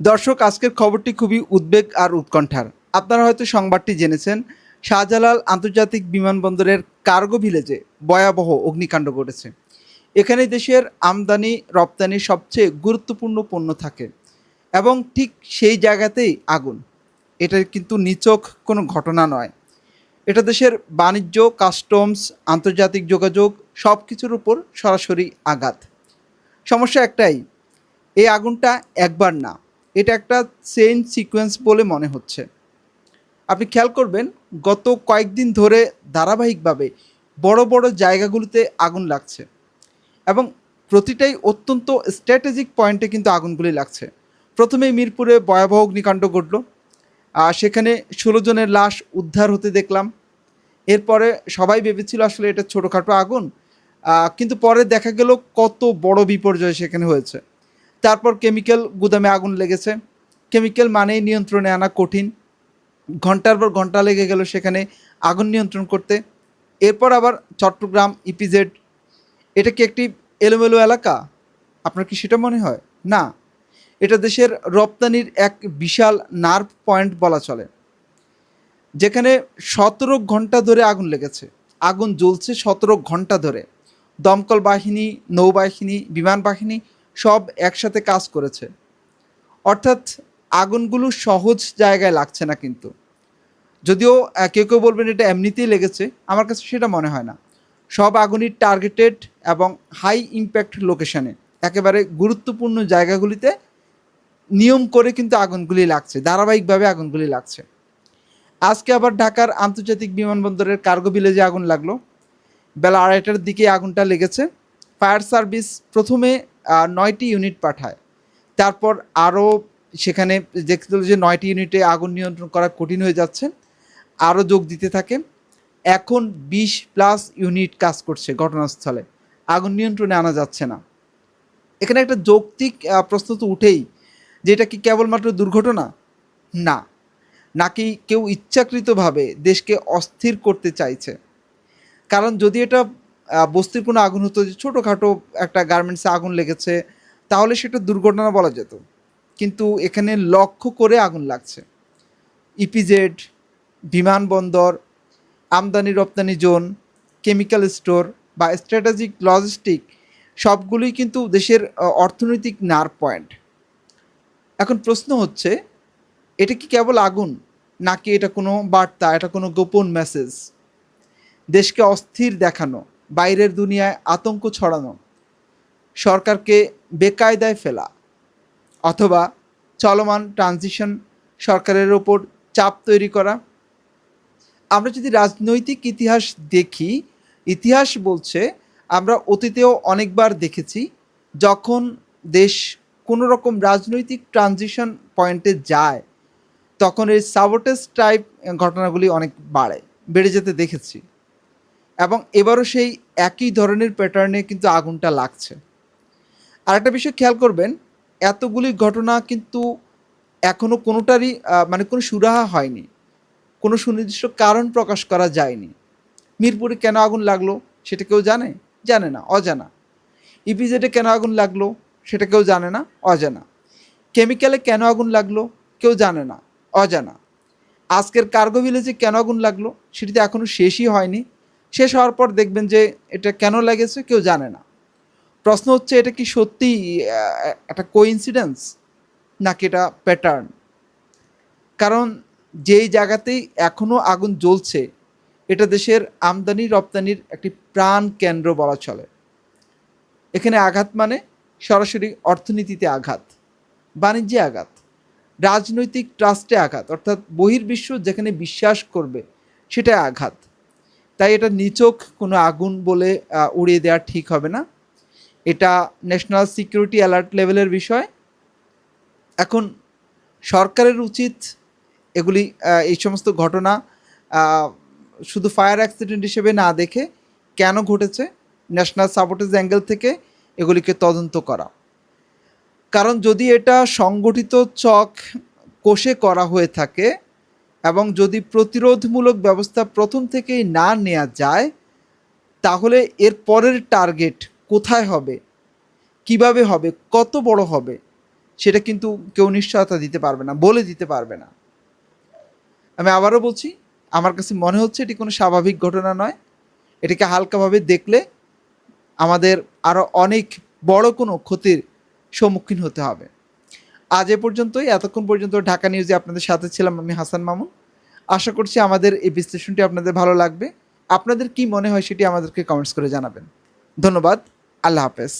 দর্শক, আজকের খবরটি খুবই উদ্বেগ আর উৎকণ্ঠার। আপনারা হয়তো সংবাদটি জেনেছেন, শাহজালাল আন্তর্জাতিক বিমানবন্দরের কার্গো ভিলেজে ভয়াবহ অগ্নিকাণ্ড ঘটেছে। এখানে দেশের আমদানি রপ্তানির সবচেয়ে গুরুত্বপূর্ণ পণ্য থাকে এবং ঠিক সেই জায়গাতেই আগুন। এটা কিন্তু নিচক কোনো ঘটনা নয়। এটা দেশের বাণিজ্য, কাস্টমস, আন্তর্জাতিক যোগাযোগ সব কিছুর উপর সরাসরি আঘাত। সমস্যা একটাই, এই আগুনটা একবার না এটা একটা চেইন সিকোয়েন্স বলে মনে হচ্ছে। আপনি খেয়াল করবেন, গত কয়েকদিন ধরে ধারাবাহিকভাবে বড় বড় জায়গাগুলোতে আগুন লাগছে এবং প্রতিটাই অত্যন্ত স্ট্র্যাটেজিক পয়েন্টে কিন্তু আগুনগুলি লাগছে। প্রথমে মিরপুরে ভয়াবহ অগ্নিকাণ্ড ঘটল সেখানে ষোলো জনের লাশ উদ্ধার হতে দেখলাম। এরপরে সবাই ভেবেছিল আসলে এটা ছোটোখাটো আগুন কিন্তু পরে দেখা গেল কত বড় বিপর্যয় সেখানে হয়েছে। তারপর কেমিক্যাল গুদামে আগুন লেগেছে। কেমিক্যাল মানেই নিয়ন্ত্রণে আনা কঠিন। ঘণ্টার পর ঘণ্টা লেগে গেল সেখানে আগুন নিয়ন্ত্রণ করতে। এরপর আবার চট্টগ্রাম ইপিজেড এটা কি একটি এলোমেলো এলাকা? আপনার কি সেটা মনে হয়? না। এটা দেশের রপ্তানির এক বিশাল নার্ভ পয়েন্ট বলা চলে, যেখানে সতেরো ঘণ্টা ধরে আগুন লেগেছে। আগুন জ্বলছে সতেরো ঘণ্টা ধরে। দমকল বাহিনী, নৌবাহিনী, বিমান বাহিনী সব একসাথে কাজ করেছে। অর্থাৎ আগুনগুলো সহজ জায়গায় লাগছে না কিন্তু। যদিও কেউ কেউ বলবেন এটা এমনিতেই লেগেছে, আমার কাছে সেটা মনে হয় না। সব আগুনই টার্গেটেড এবং হাই ইম্প্যাক্ট লোকেশনে একেবারে গুরুত্বপূর্ণ জায়গাগুলিতে নিয়ম করে কিন্তু আগুনগুলি লাগছে, ধারাবাহিকভাবে আগুনগুলি লাগছে। আজকে আবার ঢাকার আন্তর্জাতিক বিমানবন্দরের কার্গো ভিলেজে আগুন লাগল, বেলা আড়াইটার দিকে আগুনটা লেগেছে। ফায়ার সার্ভিস প্রথমে নয়টি ইউনিট পাঠায়। তারপর আরও সেখানে দেখতে যে নয়টি ইউনিটে আগুন নিয়ন্ত্রণ করা কঠিন হয়ে যাচ্ছে, আরও যোগ দিতে থাকে। এখন বিশ প্লাস ইউনিট কাজ করছে ঘটনাস্থলে, আগুন নিয়ন্ত্রণে আনা যাচ্ছে না। এখানে একটা যৌক্তিক প্রশ্ন তো উঠেই যে এটা কি কেবলমাত্র দুর্ঘটনা? না। নাকি কেউ ইচ্ছাকৃতভাবে দেশকে অস্থির করতে চাইছে? কারণ যদি এটা বস্তির কোনো আগুন হতো যে ছোটোখাটো একটা গার্মেন্টসে আগুন লেগেছে, তাহলে সেটা দুর্ঘটনা বলা যেত। কিন্তু এখানে লক্ষ্য করে আগুন লাগছে। ইপিজেড বিমানবন্দর আমদানি রপ্তানি জোন কেমিক্যাল স্টোর বা স্ট্র্যাটেজিক লজিস্টিক সবগুলোই কিন্তু দেশের অর্থনৈতিক নার পয়েন্ট এখন প্রশ্ন হচ্ছে, এটা কি কেবল আগুন, নাকি এটা কোনো বার্তা, এটা কোনো গোপন মেসেজ দেশকে অস্থির দেখানো বাইরের দুনিয়ায় আতঙ্ক ছড়ানো, সরকারকে বেকায়দায় ফেলা অথবা চলমান ট্রানজিশন সরকারের ওপর চাপ তৈরি করা। আমরা যদি রাজনৈতিক ইতিহাস দেখি, ইতিহাস বলছে আমরা অতীতেও অনেকবার দেখেছি যখন দেশ কোনো রকম রাজনৈতিক ট্রানজিশন পয়েন্টে যায়, তখন এই সাবোটেজ টাইপ ঘটনাগুলি অনেক বাড়ে, বেড়ে যেতে দেখেছি। এবং এবারও সেই একই ধরনের প্যাটার্নে কিন্তু আগুনটা লাগছে। আর একটা বিষয় খেয়াল করবেন, এতগুলি ঘটনা কিন্তু এখনও কোনোটারই মানে কোনো সুরাহা হয়নি। কোনো সুনির্দিষ্ট কারণ প্রকাশ করা যায়নি। মিরপুরে কেন আগুন লাগল সেটা কেউ জানে? জানে না, অজানা। ইপিজেডে কেন আগুন লাগল সেটা কেউ জানে না, অজানা। কেমিক্যালে কেন আগুন লাগল কেউ জানে না, অজানা। আজকের কার্গো ভিলেজে কেন আগুন লাগল সেটি তো এখনও শেষই হয়নি শেষ হওয়ার পর দেখবেন যে এটা কেন লেগেছে কেউ জানে না। প্রশ্ন হচ্ছে, এটা কি সত্যি একটা কোইন্সিডেন্স নাকি এটা প্যাটার্ন কারণ যেই জায়গাতেই এখনও আগুন জ্বলছে, এটা দেশের আমদানি রপ্তানির একটি প্রাণ কেন্দ্র বলা চলে। এখানে আঘাত মানে সরাসরি অর্থনীতিতে আঘাত, বাণিজ্যে আঘাত, রাজনৈতিক ট্রাস্টে আঘাত, অর্থাৎ বহির্বিশ্ব যেখানে বিশ্বাস করবে সেটা আঘাত। তাই এটা নিচক কোনো আগুন বলে উড়িয়ে দেওয়া ঠিক হবে না। এটা ন্যাশনাল সিকিউরিটি অ্যালার্ট লেভেলের বিষয়। এখন সরকারের উচিত এগুলি এই সমস্ত ঘটনা শুধু ফায়ার অ্যাক্সিডেন্ট হিসেবে না দেখে কেন ঘটেছে ন্যাশনাল সাপোর্টেজ অ্যাঙ্গেল থেকে এগুলিকে তদন্ত করা। কারণ যদি এটা সংগঠিত চক কোষে করা হয়ে থাকে এবং যদি প্রতিরোধমূলক ব্যবস্থা প্রথম থেকেই না নেওয়া যায়, তাহলে এর পরের টার্গেট কোথায় হবে? কীভাবে হবে? কত বড় হবে? সেটা কিন্তু কেউ নিশ্চয়তা দিতে পারবে না, বলে দিতে পারবে না। আমি আবারও বলছি, আমার কাছে মনে হচ্ছে এটি কোনো স্বাভাবিক ঘটনা নয়। এটাকে হালকাভাবে দেখলে আমাদের আরও অনেক বড় কোনো ক্ষতির সম্মুখীন হতে হবে। আজ এ পর্যন্তই। এতক্ষণ পর্যন্ত ঢাকা নিউজে আপনাদের সাথে ছিলাম আমি হাসান মামুন। আশা করছি আমাদের এই বিশ্লেষণটি আপনাদের ভালো লাগবে। আপনাদের কি মনে হয় সেটি আমাদেরকে কমেন্টস করে জানাবেন। ধন্যবাদ। আল্লাহ হাফেজ।